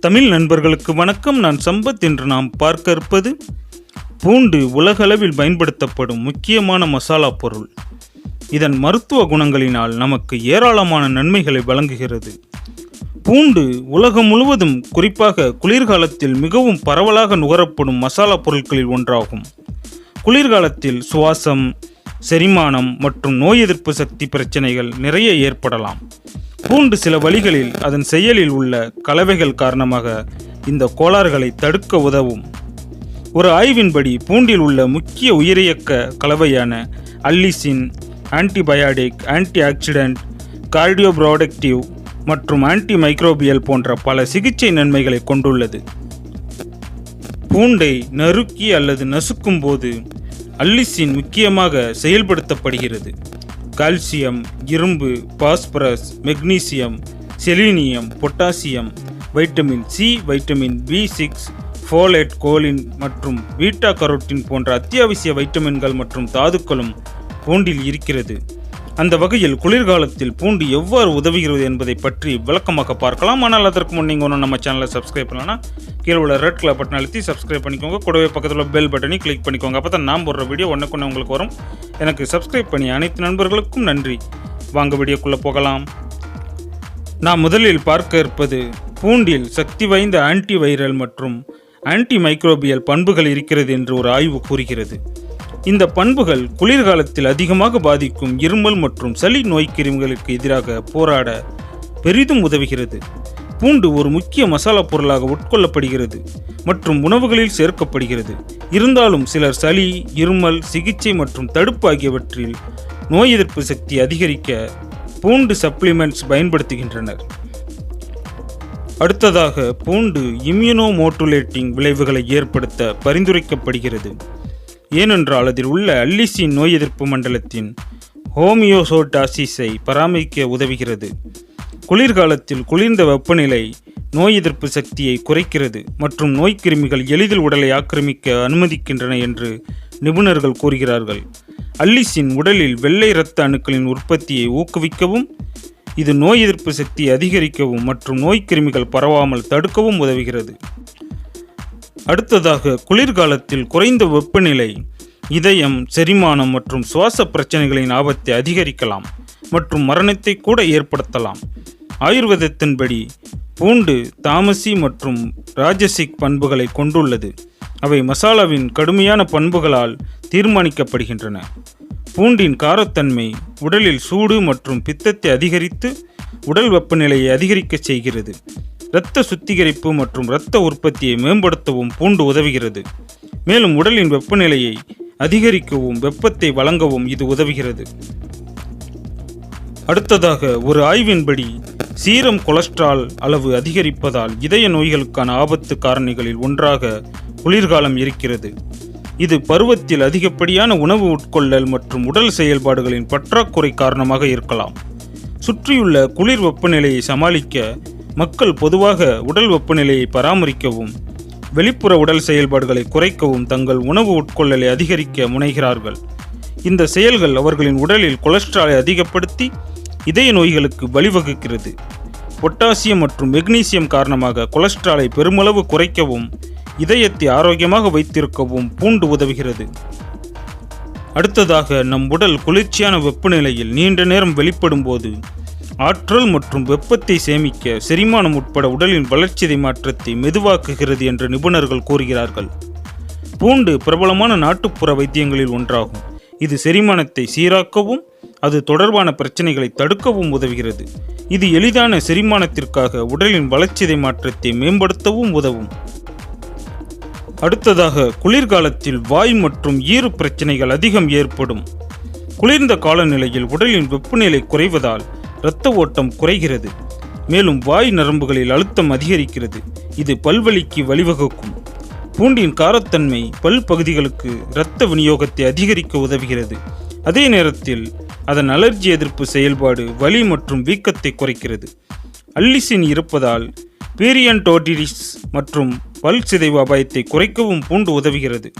தமிழ் நண்பர்களுக்கு வணக்கம். நான் சம்பத் என்று நாம் பார்க்க இருப்பது பூண்டு உலகளவில் பயன்படுத்தப்படும் முக்கியமான மசாலா பொருள். இதன் மருத்துவ குணங்களினால் நமக்கு ஏராளமான நன்மைகளை வழங்குகிறது. பூண்டு உலகம் முழுவதும் குறிப்பாக குளிர்காலத்தில் மிகவும் பரவலாக நுகரப்படும் மசாலா பொருட்களில் ஒன்றாகும். குளிர்காலத்தில் சுவாசம் செரிமானம் மற்றும் நோய் எதிர்ப்பு சக்தி பிரச்சனைகள் நிறைய ஏற்படலாம். பூண்டு சில வழிகளில் அதன் செயலில் உள்ள கலவைகள் காரணமாக இந்த கோளாறுகளை தடுக்க உதவும். ஒரு ஆய்வின்படி பூண்டில் உள்ள முக்கிய உயிரியக்க கலவையான allicin antibiotic antioxidant cardioprotective மற்றும் ஆன்டி மைக்ரோபியல் போன்ற பல சிகிச்சை நன்மைகளை கொண்டுள்ளது. பூண்டை நறுக்கி அல்லது நசுக்கும் போது அல்லிசின் முக்கியமாக செயல்படுத்தப்படுகிறது. கால்சியம் இரும்பு phosphorus magnesium selenium potassium vitamin C vitamin B six folate choline மற்றும் பீட்டா கரோட்டின் போன்ற அத்தியாவசிய வைட்டமின்கள் மற்றும் தாதுக்களும் பூண்டில் இருக்கிறது. அந்த வகையில் குளிர்காலத்தில் பூண்டு எவ்வாறு உதவுகிறது என்பதை பற்றி விளக்கமாக பார்க்கலாம். ஆனால் அதற்கு முன் நீங்கள் ஒன்று நம்ம சேனலை சப்ஸ்கிரைப் பண்ணலன்னா கீழே உள்ள ரெட் கலர் பட்டன் அழுத்தி சப்ஸ்கிரைப் பண்ணிக்கோங்க. கூடவே பக்கத்தில் உள்ள பெல் பட்டனை கிளிக் பண்ணிக்கோங்க. அப்போ தான் நான் போடுற வீடியோ ஒன்றுக்கு உங்களுக்கு வரும். எனக்கு சப்ஸ்கிரைப் பண்ணி அனைத்து நண்பர்களுக்கும் நன்றி. வாங்க வீடியோக்குள்ளே போகலாம். நாம் முதலில் பார்க்க இருப்பது பூண்டில் சக்தி வாய்ந்த ஆன்டி வைரல் மற்றும் ஆன்டி மைக்ரோபியல் பண்புகள் இருக்கிறது என்று ஒரு ஆய்வு கூறுகிறது. இந்த பண்புகள் குளிர்காலத்தில் அதிகமாக பாதிக்கும் இருமல் மற்றும் சளி நோய்க்கிருமிகளுக்கு எதிராக போராட பெரிதும் உதவுகிறது. பூண்டு ஒரு முக்கிய மசாலா பொருளாக உட்கொள்ளப்படுகிறது மற்றும் உணவுகளில் சேர்க்கப்படுகிறது. இருந்தாலும் சிலர் சளி இருமல் சிகிச்சை மற்றும் தடுப்பு ஆகியவற்றில் நோய் எதிர்ப்பு சக்தி அதிகரிக்க பூண்டு சப்ளிமெண்ட்ஸ் பயன்படுத்துகின்றனர். அடுத்ததாக பூண்டு இம்யூனோமோட்டுலேட்டிங் விளைவுகளை ஏற்படுத்த பரிந்துரைக்கப்படுகிறது. ஏனென்றால் அதில் உள்ள அல்லிசின் நோய் எதிர்ப்பு மண்டலத்தின் ஹோமியோசோட்டாசிஸை பராமரிக்க உதவுகிறது. குளிர்காலத்தில் குளிர்ந்த வெப்பநிலை நோய் எதிர்ப்பு சக்தியை குறைக்கிறது மற்றும் நோய்க்கிருமிகள் எளிதில் உடலை ஆக்கிரமிக்க அனுமதிக்கின்றன என்று நிபுணர்கள் கூறுகிறார்கள். அல்லிசின் உடலில் வெள்ளை இரத்த அணுக்களின் உற்பத்தியை ஊக்குவிக்கவும் இது நோய் எதிர்ப்பு சக்தியை அதிகரிக்கவும் மற்றும் நோய்க்கிருமிகள் பரவாமல் தடுக்கவும் உதவுகிறது. அடுத்ததாக குளிர்காலத்தில் குறைந்த வெப்பநிலை இதயம் செரிமானம் மற்றும் சுவாச பிரச்சனைகளின் ஆபத்தை அதிகரிக்கலாம் மற்றும் மரணத்தை கூட ஏற்படுத்தலாம். ஆயுர்வேதத்தின்படி பூண்டு தாமசி மற்றும் ராஜசிக் பண்புகளை கொண்டுள்ளது. அவை மசாலாவின் கடுமையான பண்புகளால் தீர்மானிக்கப்படுகின்றன. பூண்டின் காரத்தன்மை உடலில் சூடு மற்றும் பித்தத்தை அதிகரித்து உடல் வெப்பநிலையை அதிகரிக்கச் செய்கிறது. இரத்த சுத்திகரிப்பு மற்றும் இரத்த உற்பத்தியை மேம்படுத்தவும் பூண்டு உதவுகிறது. மேலும் உடலின் வெப்பநிலையை அதிகரிக்கவும் வெப்பத்தை வழங்கவும் இது உதவுகிறது. அடுத்ததாக ஒரு ஆய்வின்படி சீரம் கொலஸ்ட்ரால் அளவு அதிகரிப்பதால் இதய நோய்களுக்கான ஆபத்து காரணிகளில் ஒன்றாக குளிர்காலம் இருக்கிறது. இது பருவத்தில் அதிகப்படியான உணவு உட்கொள்ளல் மற்றும் உடல் செயல்பாடுகளின் பற்றாக்குறை காரணமாக இருக்கலாம். சுற்றியுள்ள குளிர் வெப்பநிலையை சமாளிக்க மக்கள் பொதுவாக உடல் வெப்பநிலையை பராமரிக்கவும் வெளிப்புற உடல் செயல்பாடுகளை குறைக்கவும் தங்கள் உணவு உட்கொள்ளலை அதிகரிக்க முனைகிறார்கள். இந்த செயல்கள் அவர்களின் உடலில் கொலஸ்ட்ராலை அதிகப்படுத்தி இதய நோய்களுக்கு வழிவகுக்கிறது. பொட்டாசியம் மற்றும் மெக்னீசியம் காரணமாக கொலஸ்ட்ராலை பெருமளவு குறைக்கவும் இதயத்தை ஆரோக்கியமாக வைத்திருக்கவும் பூண்டு உதவுகிறது. அடுத்ததாக நம் உடல் குளிர்ச்சியான வெப்பநிலையில் நீண்ட நேரம் வெளிப்படும் போது ஆற்றல் மற்றும் வெப்பத்தை சேமிக்க செரிமானம் உட்பட உடலின் வளர்ச்சிதை மாற்றத்தை மெதுவாக்குகிறது என்று நிபுணர்கள் கூறுகிறார்கள். பூண்டு பிரபலமான நாட்டுப்புற வைத்தியங்களில் ஒன்றாகும். இது செரிமானத்தை சீராக்கவும் அது தொடர்பான பிரச்சனைகளை தடுக்கவும் உதவுகிறது. இது எளிதான செரிமானத்திற்காக உடலின் வளர்ச்சிதை மாற்றத்தை மேம்படுத்தவும் உதவும். அடுத்ததாக குளிர்காலத்தில் வாய் மற்றும் ஈறு பிரச்சனைகள் அதிகம் ஏற்படும். குளிர்ந்த காலநிலையில் உடலின் வெப்பநிலை குறைவதால் இரத்த ஓட்டம் குறைகிறது. மேலும் வாய் நரம்புகளில் அழுத்தம் அதிகரிக்கிறது. இது பல்வலிக்கு வழிவகுக்கும். பூண்டின் காரத்தன்மை பல் பகுதிகளுக்கு இரத்த விநியோகத்தை அதிகரிக்க உதவுகிறது. அதே நேரத்தில் அதன் அலர்ஜி எதிர்ப்பு செயல்பாடு வலி மற்றும் வீக்கத்தை குறைக்கிறது. அல்லிசின் இருப்பதால் பீரியன்டோடிடிஸ் மற்றும் பல் சிதைவு அபாயத்தை குறைக்கவும் பூண்டு உதவுகிறது.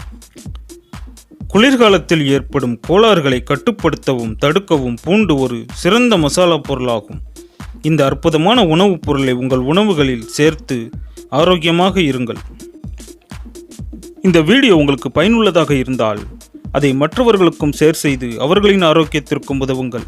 குளிர்காலத்தில் ஏற்படும் கோளாறுகளை கட்டுப்படுத்தவும் தடுக்கவும் பூண்டு ஒரு சிறந்த மசாலா பொருளாகும். இந்த அற்புதமான உணவுப் பொருளை உங்கள் உணவுகளில் சேர்த்து ஆரோக்கியமாக இருங்கள். இந்த வீடியோ உங்களுக்கு பயனுள்ளதாக இருந்தால் அதை மற்றவர்களுக்கும் ஷேர் செய்து அவர்களின் ஆரோக்கியத்திற்கும் உதவுங்கள்.